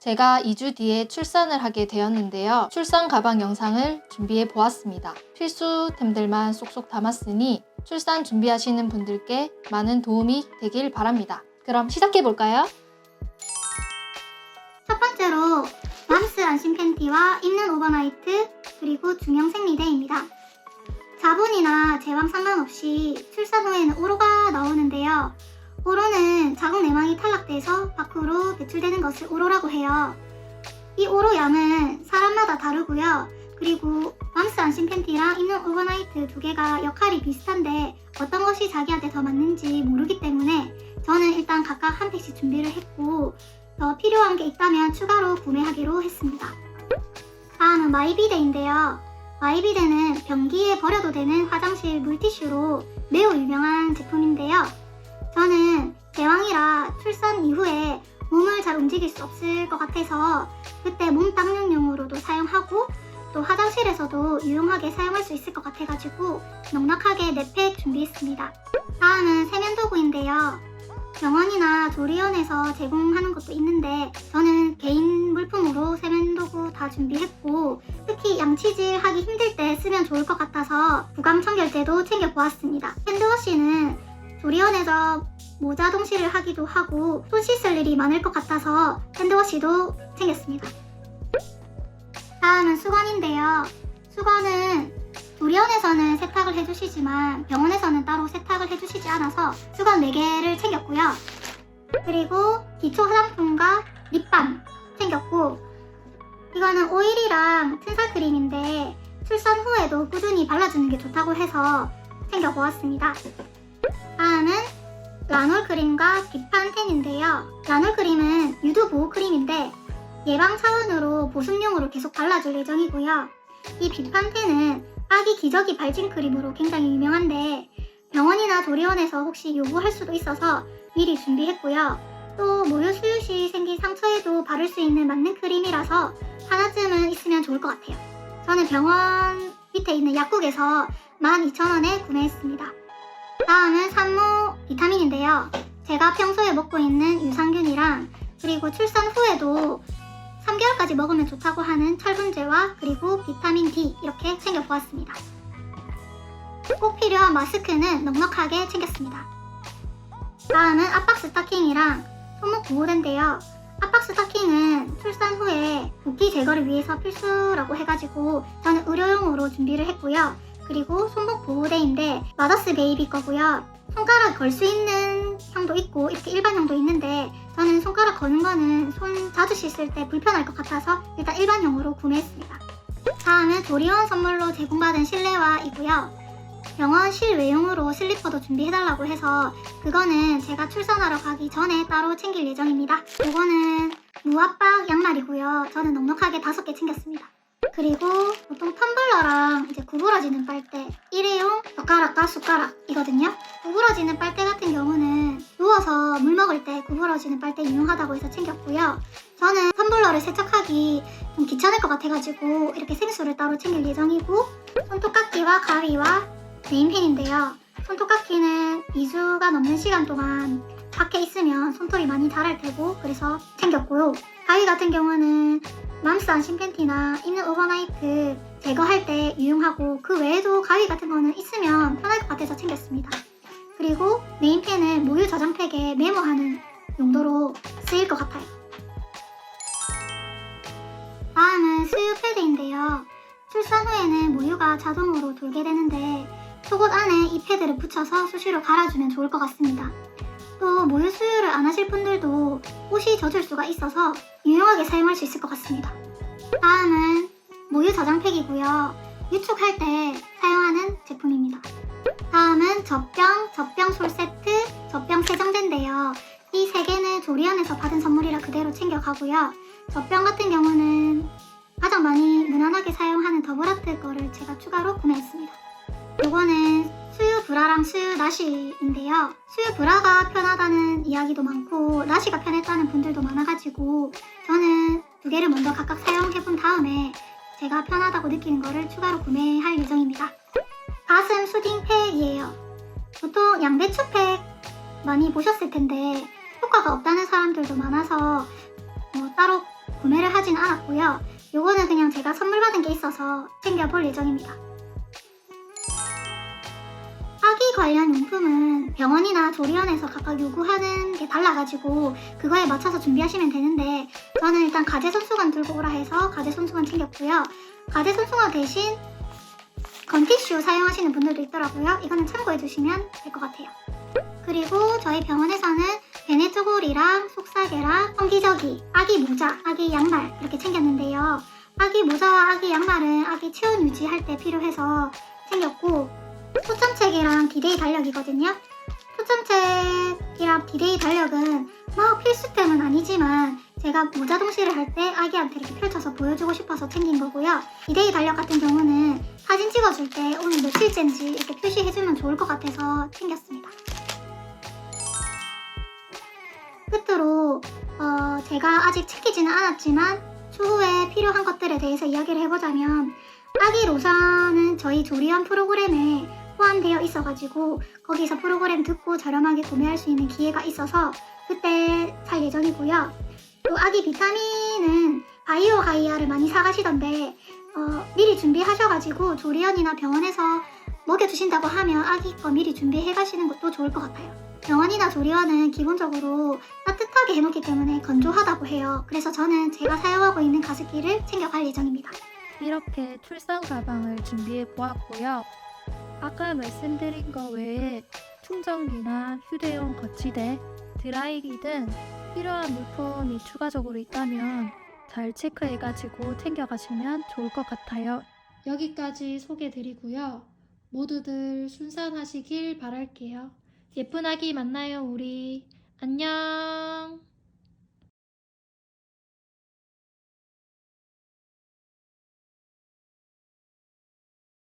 제가 2주 뒤에 출산을 하게 되었는데요. 출산 가방 영상을 준비해 보았습니다. 필수템들만 쏙쏙 담았으니 출산 준비하시는 분들께 많은 도움이 되길 바랍니다. 그럼 시작해 볼까요? 첫 번째로 맘스 안심 팬티와 입는 오버나이트 그리고 중형 생리대입니다. 자본이나 제왕 상관없이 출산 후에는 오로가 나오는데요. 오로는 내막이 탈락돼서 밖으로 배출되는 것을 오로라고 해요. 이 오로 양은 사람마다 다르고요. 그리고 맘스 안심 팬티랑 입는 오버나이트 두 개가 역할이 비슷한데 어떤 것이 자기한테 더 맞는지 모르기 때문에 저는 일단 각각 한 팩씩 준비를 했고 더 필요한 게 있다면 추가로 구매하기로 했습니다. 다음은 마이비데인데요. 마이비데는 변기에 버려도 되는 화장실 물티슈로 매우 유명한 제품인데요. 저는 제왕이라 출산 이후에 몸을 잘 움직일 수 없을 것 같아서 그때 몸 닦는용으로도 사용하고 또 화장실에서도 유용하게 사용할 수 있을 것 같아가지고 넉넉하게 4팩 준비했습니다. 다음은 세면도구인데요. 병원이나 조리원에서 제공하는 것도 있는데 저는 개인 물품으로 세면도구 다 준비했고 특히 양치질 하기 힘들 때 쓰면 좋을 것 같아서 구강 청결제도 챙겨보았습니다. 핸드워시는 조리원에서 모자 동시를 하기도 하고 손 씻을 일이 많을 것 같아서 핸드워시도 챙겼습니다. 다음은 수건인데요. 수건은 조리원에서는 세탁을 해주시지만 병원에서는 따로 세탁을 해주시지 않아서 수건 4개를 챙겼고요. 그리고 기초 화장품과 립밤 챙겼고 이거는 오일이랑 튼살 크림인데 출산 후에도 꾸준히 발라주는 게 좋다고 해서 챙겨 보았습니다. 라놀 크림과 비판텐인데요. 라놀 크림은 유두 보호 크림인데 예방 차원으로 보습용으로 계속 발라줄 예정이고요. 이 비판텐은 아기 기저귀 발진 크림으로 굉장히 유명한데 병원이나 조리원에서 혹시 요구할 수도 있어서 미리 준비했고요. 또 모유 수유 시 생긴 상처에도 바를 수 있는 맞는 크림이라서 하나쯤은 있으면 좋을 것 같아요. 저는 병원 밑에 있는 약국에서 12,000원에 구매했습니다. 다음은 산모 비타민인데요. 제가 평소에 먹고 있는 유산균이랑 그리고 출산 후에도 3개월까지 먹으면 좋다고 하는 철분제와 그리고 비타민 D 이렇게 챙겨보았습니다. 꼭 필요한 마스크는 넉넉하게 챙겼습니다. 다음은 압박 스타킹이랑 손목 보호대인데요. 압박 스타킹은 출산 후에 붓기 제거를 위해서 필수라고 해가지고 저는 의료용으로 준비를 했고요. 그리고 손목 보호대인데 마더스 베이비 거고요. 손가락 걸 수 있는 형도 있고 이렇게 일반 형도 있는데 저는 손가락 거는 거는 손 자주 씻을 때 불편할 것 같아서 일단 일반형으로 구매했습니다. 다음은 조리원 선물로 제공받은 실내화이고요. 병원 실외용으로 슬리퍼도 준비해달라고 해서 그거는 제가 출산하러 가기 전에 따로 챙길 예정입니다. 이거는 무압박 양말이고요. 저는 넉넉하게 다섯 개 챙겼습니다. 그리고 보통 이제 구부러지는 빨대 일회용 젓가락과 숟가락이거든요. 구부러지는 빨대 같은 경우는 누워서 물 먹을 때 구부러지는 빨대 유용하다고 해서 챙겼고요. 저는 텀블러를 세척하기 좀 귀찮을 것 같아가지고 이렇게 생수를 따로 챙길 예정이고 손톱깎이와 가위와 네임펜인데요. 손톱깎이는 2주가 넘는 시간 동안 밖에 있으면 손톱이 많이 자랄 테고 그래서 챙겼고요. 가위 같은 경우는 맘스 안심 팬티나 입는 오버나이트 제거할 때 유용하고 그 외에도 가위 같은 거는 있으면 편할 것 같아서 챙겼습니다. 그리고 네임펜은 모유 저장팩에 메모하는 용도로 쓰일 것 같아요. 다음은 수유 패드인데요. 출산 후에는 모유가 자동으로 돌게 되는데 속옷 안에 이 패드를 붙여서 수시로 갈아주면 좋을 것 같습니다. 또 모유 수유를 안 하실 분들도 옷이 젖을 수가 있어서 유용하게 사용할 수 있을 것 같습니다. 다음은 모유 저장팩이고요. 유축할 때 사용하는 제품입니다. 다음은 젖병, 젖병 솔 세트, 젖병 세정제인데요. 이 세 개는 조리원에서 받은 선물이라 그대로 챙겨가고요. 젖병 같은 경우는 가장 많이 무난하게 사용하는 더블아트 거를 제가 추가로 구매했습니다. 요거는 수유 브라랑 수유 나시인데요. 수유 브라가 편하다는 이야기도 많고 나시가 편했다는 분들도 많아가지고 저는 두 개를 먼저 각각 사용해본 다음에 제가 편하다고 느끼는 거를 추가로 구매할 예정입니다. 가슴 수딩 팩이에요. 보통 양배추 팩 많이 보셨을 텐데 효과가 없다는 사람들도 많아서 뭐 따로 구매를 하진 않았고요. 요거는 그냥 제가 선물 받은 게 있어서 챙겨볼 예정입니다. 관련 용품은 병원이나 조리원에서 각각 요구하는 게 달라가지고 그거에 맞춰서 준비하시면 되는데 저는 일단 가제 손수건 들고 오라 해서 가제 손수건 챙겼고요. 가제 손수건 대신 건티슈 사용하시는 분들도 있더라고요. 이거는 참고해 주시면 될 것 같아요. 그리고 저희 병원에서는 베네토골이랑 속사계랑 성기저귀, 아기 모자, 아기 양말 이렇게 챙겼는데요. 아기 모자와 아기 양말은 아기 체온 유지할 때 필요해서 챙겼고 초점책이랑 디데이 달력이거든요. 초점책이랑 디데이 달력은 막 필수템은 아니지만 제가 모자 동시를 할 때 아기한테 이렇게 펼쳐서 보여주고 싶어서 챙긴 거고요. 디데이 달력 같은 경우는 사진 찍어줄 때 오늘 며칠째인지 이렇게 표시해주면 좋을 것 같아서 챙겼습니다. 끝으로 어, 제가 아직 챙기지는 않았지만 추후에 필요한 것들에 대해서 이야기를 해보자면 아기 로션은 저희 조리원 프로그램에 포함되어 있어가지고 거기서 프로그램 듣고 저렴하게 구매할 수 있는 기회가 있어서 그때 살 예정이고요. 또 아기 비타민은 바이오 가이아를 많이 사가시던데 어, 미리 준비하셔가지고 조리원이나 병원에서 먹여주신다고 하면 아기 거 미리 준비해 가시는 것도 좋을 것 같아요. 병원이나 조리원은 기본적으로 따뜻하게 해놓기 때문에 건조하다고 해요. 그래서 저는 제가 사용하고 있는 가습기를 챙겨갈 예정입니다. 이렇게 출산 가방을 준비해 보았고요. 아까 말씀드린 것 외에 충전기나 휴대용 거치대, 드라이기 등 필요한 물품이 추가적으로 있다면 잘 체크해가지고 챙겨가시면 좋을 것 같아요. 여기까지 소개드리고요. 모두들 순산하시길 바랄게요. 예쁜 아기 만나요, 우리. 안녕.